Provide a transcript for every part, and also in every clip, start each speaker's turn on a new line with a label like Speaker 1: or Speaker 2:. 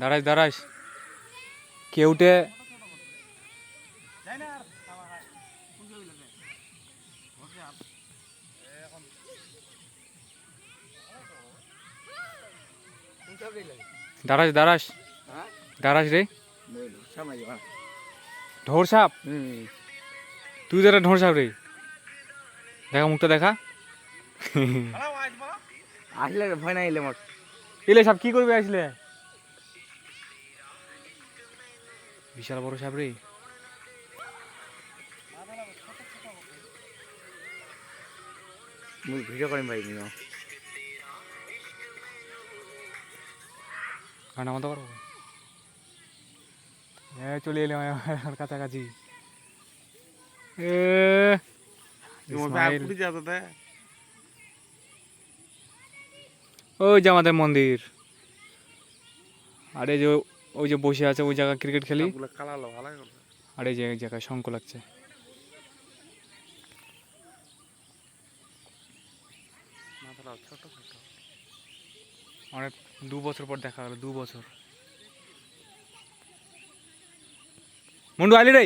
Speaker 1: দাঁড়াইস দাঁড়াইস। কেউটে দাঁড়াস দাঁড়াস দাঁড়াস রে। ঢোর সাপ? তুই যারা ঢোর সাপ রে। দেখা মুখটা দেখা।
Speaker 2: আসলে ভয় না এলে মোট।
Speaker 1: এলে সাপ কি করবে আসলে? বিশাল বড় সাপ রে
Speaker 2: ভিডিও করিম ভাই নিও
Speaker 1: গান আমাদের পারব? হ্যাঁ চলে এলাম আমার কাছাকাছি। এ। ওই যে আমাদের মন্দির। আরে যে ওই যে বসে আছে ওই জায়গায় ক্রিকেট খেলি। আর এই জায়গায় শঙ্খ লাগছে। অনেক দু বছর পর দেখা গেল দু বছর। মুন্ডু আইলি রে!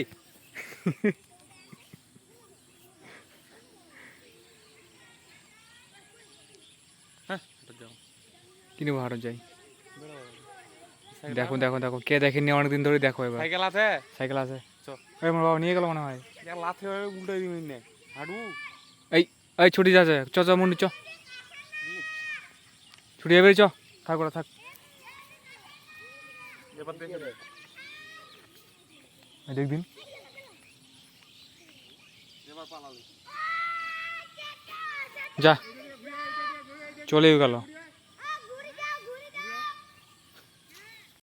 Speaker 2: হ্যাঁ
Speaker 1: কিনে ভারত যাই। দেখো দেখো দেখো। কে দেখেননি অনেকদিন ধরে দেখো এবার।
Speaker 2: সাইকেল আছে?
Speaker 1: সাইকেল আছে।
Speaker 2: চ।
Speaker 1: ওই আমার বাবা নিয়ে গেল মনে হয়।
Speaker 2: লাথি উল্টে দিবি না। হাঁটু।
Speaker 1: এই এই ছুটি যাচ্ছে। চ চ মুন্ডু চ। ছুটি যাবে চ। থাক ওরা থাক।
Speaker 2: এবার দেখে দে
Speaker 1: এই দেখদিন
Speaker 2: এবার পালালি
Speaker 1: যা। চলে গেল।